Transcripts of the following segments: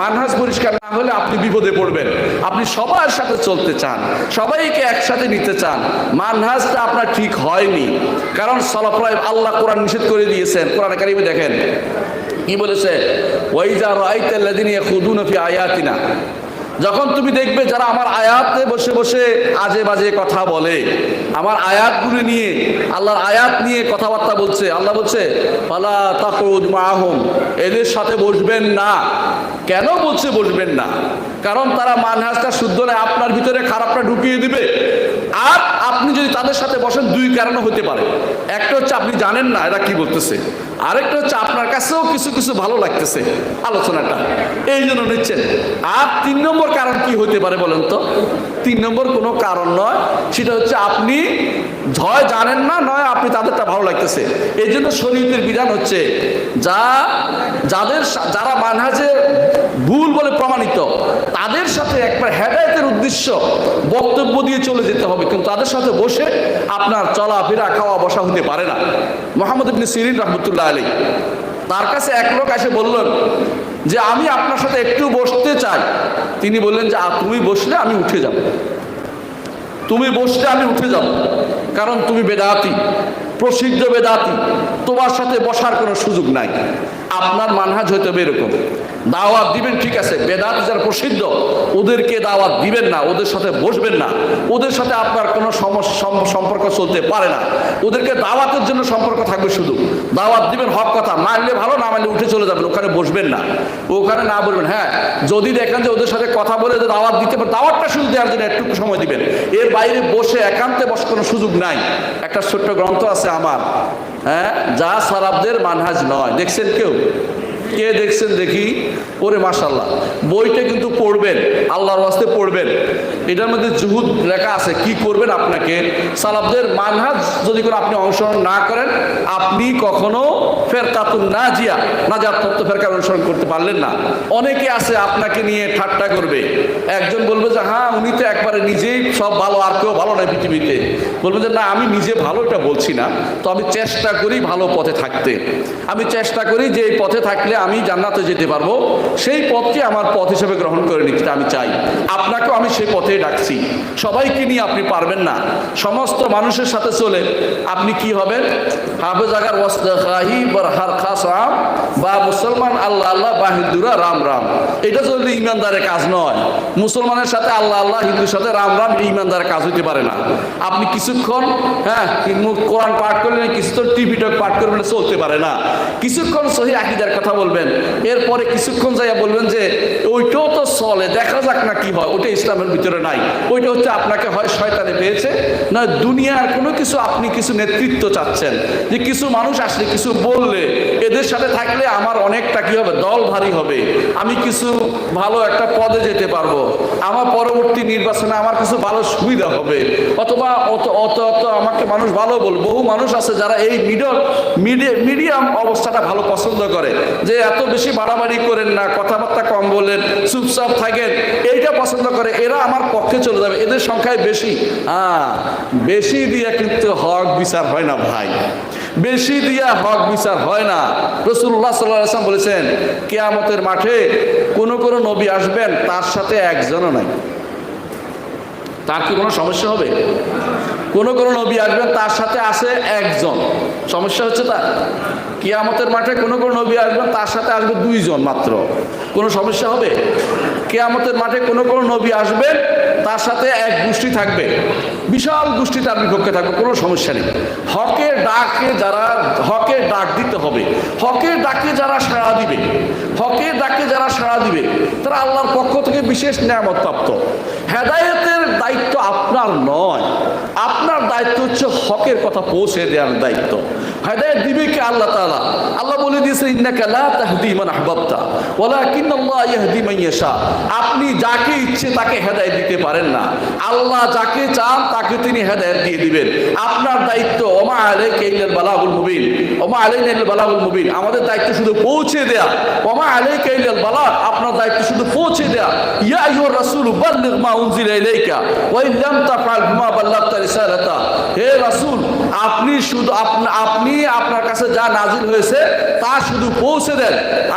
মানহাজ পরিষ্কার না হলে আপনি বিপদে পড়বেন। আপনি সবার সাথে চলতে চান, সবাইকে একসাথে নিতে চান। মানহাজটা আপনার ঠিক হয়নি। কারণ সলফরাই আল্লাহ কোরআন নিষেধ করে দিয়েছেন। কোরআন কারিমে দেখেন। কি বলেছে? ওয়াইজা রাইতাল্লাযিনা ইয়াখুদুনা ফি আয়াতিনা। যখন তুমি দেখবে যারা আমার আয়াতে বসে বসে আজে বাজে কথা বলে, আমার আয়াতগুলি নিয়ে, আল্লাহর আয়াত নিয়ে কথাবার্তা বলছে, আল্লাহ বলছে পালা তাকুদ মাহুম এদের সাথে বসবেন না। কেন বলছে বসবেন না? কারণ তারা মানহাজটা শুদ্ধ নয়, আপনার ভিতরে খারাপটা ঢুকিয়ে দিবে। আর আপনি যদি তাদের সাথে বসেন, দুই কারণে হতে পারে। একটা হচ্ছে, আপনি জানেন না, এরা কি বলতেছে। আরেকটা হচ্ছে আপনার কাছেও কিছু কিছু ভালো লাগতেছে আলোচনাটা। এই জন্য নিচ্ছেন। আর তিন নম্বর কারণ কি হইতে পারে বলেন তো? তিন নম্বর কোনো কারণ নয়, সেটা হচ্ছে আপনি ভয় জানেন না, নয় আপনি তাদেরটা ভালো লাগতেছে। এই জন্য শরীরের বিধান হচ্ছে, যা, যাদের যারা মানহাজে ভুল বলে প্রমাণিত। তাদের সাথে একবার হেদায়তের উদ্দেশ্য বক্তব্য দিয়ে চলে যেতে হবে, কিন্তু তাদের সাথে বসে আপনার চলাফেরা খাওয়া বসা হতে পারে না। মোহাম্মদ ইবনে সিরিন রহমতুল্লাহ আলী তার কাছে এক লোক এসে বললেন যে, আমি আপনার সাথে একটু বসতে চাই। তিনি বললেন যে তুমি বসলে আমি উঠে যাব। তুমি বসলে আমি উঠে যাব, কারণ তুমি বেদাতি। প্রসিদ্ধ বেদাতি, তোমার সাথে বসার কোনো সুযোগ নাই। আপনার মানহাজ হবে এরকম। দাওয়াত দিবেন, ঠিক আছে। বেদাত যারা প্রসিদ্ধ, ওদেরকে দাওয়াত দিবেন না, ওদের সাথে বসবেন না। ওদের সাথে আপনার কোনো সম্পর্ক চলতে পারে না। ওদেরকে দাওয়াতের জন্য সম্পর্ক থাকবে শুধু। দাওয়াত দিবেন হক কথা মানলে ভালো, না মানলে উঠে চলে যাবেন, ওখানে বসবেন না। ওখানে না বলবেন হ্যাঁ যদি দেখেন যে ওদের সাথে কথা বলে যে দাওয়াত দিতে পারেন দাওয়াতটা শুধু দেওয়ার জন্য একটু সময় দিবেন। এর বাইরে বসে একান্তে বসার কোনো সুযোগ নাই। একটা ছোট্ট গ্রন্থ আছে আমার। হ্যাঁ? যা সারাবদের মানহাজ নয়। দেখছেন কেউ? কে দেখছেন দেখি? ওরে মাসাল্লাহ বইটা কিন্তু পড়বেন, আল্লাহর ওয়াস্তে পড়বেন। এটার মধ্যে জুহুদ লেখা আছে, কি করবেন আপনাকে? সালাবদের মানহাজ যদি কোনো আপনি অংশগ্রহণ না করেন, আপনি কখনো ফেরকাতুন না জিয়া না যাত্রাত্ম ফেরকার অনুসরণ করতে পারলেন না। অনেকে আছে আপনাকে নিয়ে ঠাট্টা করবে। একজন বলবে যে হ্যাঁ উনি তো একবারে নিজেই সব ভালো, আর কেউ ভালো নয় পৃথিবীতে। বলবে যে, না, আমি নিজে ভালো এটা বলছি না। তো আমি চেষ্টা করি ভালো পথে থাকতে। আমি চেষ্টা করি যে এই পথে থাকলে আমি জান্নাতে যেতে পারব। সেই পথকে আমার পথ হিসেবে গ্রহণ করে নিতে আমি চাই। আপনাকেও আমি সেই পথে ডাকছি। সবাইকে নিয়ে আপনি পারবেন না। সমস্ত মানুষের সাথে চলে আপনি কি হবেন? হাফেজ আগার ওয়াস্তাহি হার খাস রাম, বা মুসলমান আল্লাহ আল্লাহ, বা হিন্দুরা রাম রাম। এটা যদি ইমানদারের কাজ নয়, মুসলমানের সাথে আল্লাহ আল্লাহ, হিন্দুর সাথে রাম রাম ইমানদারের কাজ হইতে পারে না। আপনি কিছুক্ষণ হ্যাঁ কোরআন পাঠ করলেন, কিছুক্ষণ টিভি টক পাঠ করবেন চলতে পারে না। কিছুক্ষণ সহি আকিদার কথা বলবেন, এরপরে কিছুক্ষণ যাইয়া বলবেন যে, ওইটাও তো চলে, দেখা যাক না কি হয়, ওটা ইসলামের ভিতরে নাই। ওইটা হচ্ছে আপনাকে হয় শয়তানে পেয়েছে না দুনিয়ার কোনো কিছু আপনি কিছু নেতৃত্ব চাচ্ছেন। যে কিছু মানুষ আসলে, কিছু বললে এদের সাথে থাকলে আমার অনেকটা কি হবে? দল ভারী হবে। আমি কিছু ভালো একটা পদে যেতে পারব। আমার পরবর্তী নির্বাচনে আমার কিছু ভালো সুবিধা হবে। অথবা অত অত অত আমাকে মানুষ ভালো বল, বহু মানুষ আছে যারা এই মিডল মিডিয়াম অবস্থাটা ভালো পছন্দ করে। যে এত বেশি বাড়াবাড়ি করেন না, কথাবার্তা কম বলেন, চুপচাপ থাকেন, এইটা পছন্দ করে। এরা আমার পক্ষে চলে যাবে। এদের সংখ্যায় বেশি। হ্যাঁ বেশি দিয়ে কিন্তু হক বিচার হয় না ভাই। বেশি দিয়া হক বিচার হয় না। রসুল্লাহ সাল্লাম বলেছেন, কেয়ামতের মাঠে কোন কোন নবী আসবেন, তার সাথে একজনও নাই। তার কি কোনো সমস্যা হবে? কোন কোন নবী আসবেন, তার সাথে আছে একজন। সমস্যা হচ্ছে তার। কেয়ামতের মাঠে কোন কোন নবী আসবেন, তার সাথে আসবে দুইজন মাত্র। কোনো সমস্যা হবে? কেয়ামতের মাঠে কোন কোন নবী আসবেন, তার সাথে এক গোষ্ঠী থাকবে। বিশাল গোষ্ঠী তার বিপক্ষে থাকবে, কোনো সমস্যা নেই। হকের ডাকে যারা, হকের ডাক দিতে হবে। হকের ডাকে যারা সাড়া দিবে, হকের ডাকে যারা সাড়া দিবে, তারা আল্লাহর পক্ষ থেকে বিশেষ নিয়ামত প্রাপ্ত হেদায়তের দায়িত্ব আপনার নয়। দায়িত্ব হচ্ছে হকের কথা পৌঁছে দেওয়ার দায়িত্ব। হেদায়েত দিবে কে আল্লাহ তাআলা? আল্লাহ বলে দিয়েছে, ইন্নাকা লা তাহদি মান আহবাবতা ওয়ালাকিন আল্লাহ ইয়াহদি মান আপনি যাকে ইচ্ছে তাকে হেদায়েত দিতে পারেন না। আল্লাহ যাকে চান তাকে তিনি হেদায়েত দিয়ে দিবেন। আপনার দায়িত্ব, ওমা আলাইকা ইল্লাল বালাগুল মুবিন। ওমা আলাইনা ইল্লাল বালাগুল মুবিন। আমাদের দায়িত্ব শুধু পৌঁছে দেয়া। ওমা আলাইকা ইল্লাল বালাগ। আপনার দায়িত্ব শুধু পৌঁছে দেয়া। ইয়া আইয়ুর রাসূল, বাল্লিগ মা উনজিলা ইলাইকা ওয়া ইন লাম তাফআল বিমা বাল্লাগতা রিসালাতা। হে রাসূল, আপনি শুধু আপনি আপনার কাছে যা নাজিল হয়েছে তা শুধু পৌঁছে দেন।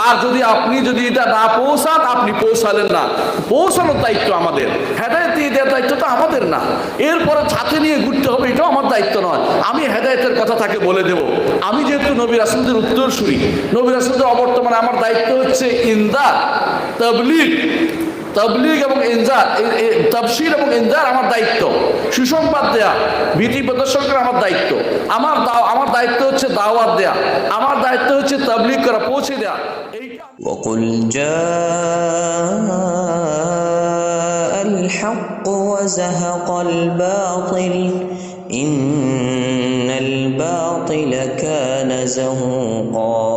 আর যদি আপনি যদি এটা না পৌঁছান, আপনি পৌঁছালেন না। পৌঁছানোর দায়িত্ব আমাদের। হেদায়ত দিয়ে দেওয়ার দায়িত্ব তো আমাদের না। এরপরে ছাতে নিয়ে ঘুরতে হবে, এটাও আমার দায়িত্ব নয়। আমি হেদায়তের কথা তাকে বলে দেব। আমি যেহেতু নবী রাসুলদের উত্তরসূরি, নবী রাসুলদের অবর্তমানে আমার দায়িত্ব হচ্ছে ইন্দার তবলিগ তবলিগ এবং ইনজার এ- এ- তফসির এবং ইনজার আমার দায়িত্ব সুসংবাদ দেয়া ভীতি প্রদর্শন করা আমার দায়িত্ব আমার দাও আমার দায়িত্ব হচ্ছে দাওয়াত দেয়া আমার দায়িত্ব হচ্ছে তবলিগ করা পৌঁছে দেয়া এইটা وقل جاء الحق وزهق الباطل إن الباطل كان زهوقا